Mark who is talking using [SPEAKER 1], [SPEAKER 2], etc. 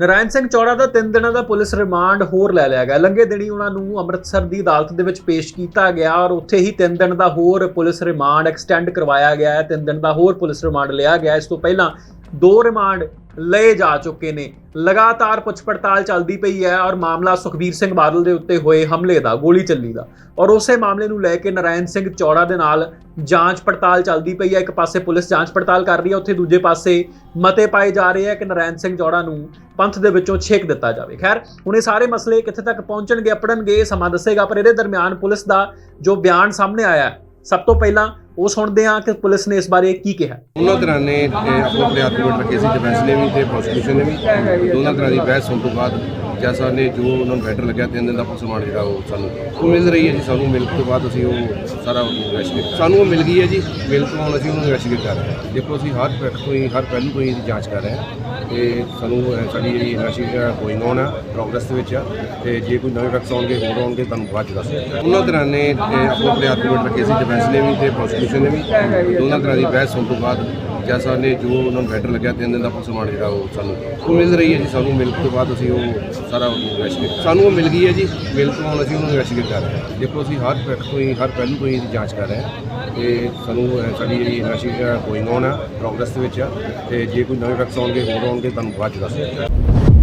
[SPEAKER 1] ਨਰਾਇਣ ਸਿੰਘ ਚੌੜਾ ਦਾ 3 ਦਿਨਾਂ ਦਾ police remand ਹੋਰ ਲੈ ਲਿਆ ਗਿਆ। ਲੰਘੇ ਦਿਨੀ ਉਹਨਾਂ ਨੂੰ ਅੰਮ੍ਰਿਤਸਰ ਦੀ ਅਦਾਲਤ ਦੇ ਵਿੱਚ ਪੇਸ਼ ਕੀਤਾ ਗਿਆ ਔਰ ਉੱਥੇ ਹੀ 3 ਦਿਨ ਦਾ ਹੋਰ ਪੁਲਿਸ ਰਿਮਾਂਡ ਐਕਸਟੈਂਡ ਕਰਵਾਇਆ ਗਿਆ ਹੈ। 3 ਦਿਨ ਦਾ ਹੋਰ ਪੁਲਿਸ ਰਿਮਾਂਡ ਲਿਆ ਗਿਆ। ਇਸ ਤੋਂ ਪਹਿਲਾਂ ਦੋ ਰਿਮਾਂਡ ਲਏ ਜਾ ਚੁੱਕੇ ਨੇ। ਲਗਾਤਾਰ ਪੁੱਛ ਪੜਤਾਲ ਚੱਲਦੀ ਪਈ ਹੈ ਔਰ ਮਾਮਲਾ ਸੁਖਬੀਰ ਸਿੰਘ ਬਾਦਲ ਦੇ ਉੱਤੇ ਹੋਏ ਹਮਲੇ ਦਾ, ਗੋਲੀ ਚੱਲੀ ਦਾ। ਔਰ ਉਸੇ ਮਾਮਲੇ ਨੂੰ ਲੈ ਕੇ ਨਰਾਇਣ ਸਿੰਘ ਚੌੜਾ ਦੇ ਨਾਲ ਜਾਂਚ ਪੜਤਾਲ ਚੱਲਦੀ ਪਈ ਹੈ। ਇੱਕ ਪਾਸੇ ਪੁਲਿਸ ਜਾਂਚ ਪੜਤਾਲ ਕਰ ਰਹੀ ਹੈ, ਉੱਥੇ ਦੂਜੇ ਪਾਸੇ ਮਤੇ ਪਾਏ ਜਾ ਰਹੇ ਹੈ ਕਿ ਨਰਾਇਣ ਸਿੰਘ ਚੌੜਾ ਨੂੰ ਪੰਥ ਦੇ ਵਿੱਚੋਂ ਛੇਕ ਦਿੱਤਾ ਜਾਵੇ। ਖੈਰ, ਹੁਣ ਇਹ ਸਾਰੇ ਮਸਲੇ ਕਿੱਥੇ ਤੱਕ ਪਹੁੰਚਣਗੇ ਅਪੜਨਗੇ ਸਮਾਂ ਦੱਸੇਗਾ, ਪਰ ਇਹਦੇ ਦਰਮਿਆਨ ਪੁਲਿਸ ਦਾ ਜੋ ਬਿਆਨ ਸਾਹਮਣੇ ਆਇਆ ਸਭ ਤੋਂ ਪਹਿਲਾਂ ਉਹ ਸੁਣਦੇ ਹਾਂ ਕਿ ਪੁਲਿਸ ਨੇ ਇਸ ਬਾਰੇ ਕੀ ਕਿਹਾ।
[SPEAKER 2] ਉਹਨਾਂ ਤਰ੍ਹਾਂ ਨੇ ਆਪਣੇ ਆਪਣੇ ਆਰਗੂਮੈਂਟ ਰੱਖੇ ਸੀ ਡਿਫੈਂਸ ਨੇ ਵੀ ਤੇ ਪ੍ਰੋਸੀਕਿਊਸ਼ਨ ਨੇ ਵੀ। ਦੋਨਾਂ ਤਰ੍ਹਾਂ ਦੀ ਬਹਿਸ ਹੋਣ ਤੋਂ ਬਾਅਦ ਜੱਜ ਸਾਹਿਬ ਨੇ ਜੋ ਉਹਨਾਂ ਨੂੰ ਬੈਟਰ ਲੱਗਿਆ, ਤਿੰਨ ਦਿਨ ਦਾ ਪੁਲਿਸ ਸਮਾਨ ਜਿਹੜਾ ਉਹ ਸਾਨੂੰ ਉਹ ਮਿਲ ਰਹੀ ਹੈ ਜੀ। ਸਾਨੂੰ ਮਿਲ ਤੋਂ ਬਾਅਦ ਅਸੀਂ ਉਹ ਸਾਰਾ ਇਨਵੈਸਟੀਗੇਟ ਸਾਨੂੰ ਉਹ ਮਿਲ ਗਈ ਹੈ ਜੀ। ਮਿਲ ਤੋਂ ਹੁਣ ਅਸੀਂ ਉਹਨੂੰ ਇਨਵੈਸਟੀਗੇਟ ਕਰ ਰਹੇ ਹਾਂ। ਦੇਖੋ, ਅਸੀਂ ਹਰ ਪੈਕ ਤੋਂ ਹੀ ਹਰ ਪਹਿਲੂ ਤੋਂ ਹੀ ਇਹਦੀ ਜਾਂਚ ਕਰ ਰਹੇ ਹਾਂ ਤੇ ਸਾਨੂੰ ਸਾਡੀ ਜਿਹੜੀ ਇਨਵੈਸਟੀਗੇਸ਼ਨ ਗੋਇੰਗ ਔਨ ਆ ਪ੍ਰੋਗਰੈਸ ਦੇ ਵਿੱਚ ਆ ਤੇ ਜੇ ਕੋਈ ਨਵੇਂ ਫੈਕਟਸ ਆਉਣਗੇ, ਹੋਰ ਆਉਣਗੇ, ਤੁਹਾਨੂੰ ਬਾਅਦ ਚ ਦੱਸ ਉਹਨਾਂ ਤਰ੍ਹਾਂ ਨੇ ਤੇ ਆਪਣੇ ਆਪਣੇ ਆਰਗੂਮੈਂਟ ਰੱਖੇ ਸੀ ਡਿਫੈਂਸ ਨੇ ਵੀ ਤੇ ਪ੍ਰੋਸੀਕਿਊਸ਼ਨ ਨੇ ਵੀ। ਦੋਨਾਂ ਤਰ੍ਹਾਂ ਦੀ ਬਹਿਸ ਹੋਣ ਤੋਂ ਬਾਅਦ ਜੱਜ ਸਾਹਿਬ ਨੇ ਜੋ ਉਹਨਾਂ ਨੂੰ ਬੈਟਰ ਲੱਗਿਆ, ਤਿੰਨ ਦਿਨ ਦਾ ਪੁਲਿਸ ਰਿਮਾਂਡ ਜਿਹੜਾ ਉਹ ਸਾਨੂੰ। ਉਹ ਮਿਲ ਰਹੀ ਹੈ ਜੀ ਸਾਨੂੰ ਮਿਲ ਤੋਂ ਬਾਅਦ ਅਸੀਂ ਉਹ ਸਾਰਾ ਇਨਵੈਸਟੀਗੇਟ ਸਾਨੂੰ ਉਹ ਮਿਲ ਗਈ ਹੈ ਜੀ, ਮਿਲ ਤੋਂ ਹੁਣ ਅਸੀਂ ਉਹਨੂੰ ਇਨਵੈਸਟੀਗੇਟ ਕਰ ਰਹੇ ਹਾਂ। ਦੇਖੋ, ਅਸੀਂ ਹਰ ਪੈਕ ਤੋਂ ਹੀ ਹਰ ਪਹਿਲੂ ਤੋਂ ਹੀ ਇਹਦੀ ਜਾਂਚ ਕਰ ਰਹੇ ਹਾਂ। ਤੇ ਸਾਨੂੰ ਸਾਡੀ ਜਿਹੜੀ ਇਨਵੈਸਟੀਗੇਸ਼ਨ ਗੋਇੰਗ ਔਨ ਆ ਪ੍ਰੋਗਰੈਸ ਦੇ ਵਿੱਚ ਆ ਤੇ ਜੇ ਕੋਈ ਨਵੇਂ ਫੈਕਟਸ ਆਉਣਗੇ, ਹੋਰ ਆਉਣਗੇ, ਤੁਹਾਨੂੰ ਬਾਅਦ ਚ ਦੱਸ ਦਿਆਂਗੇ।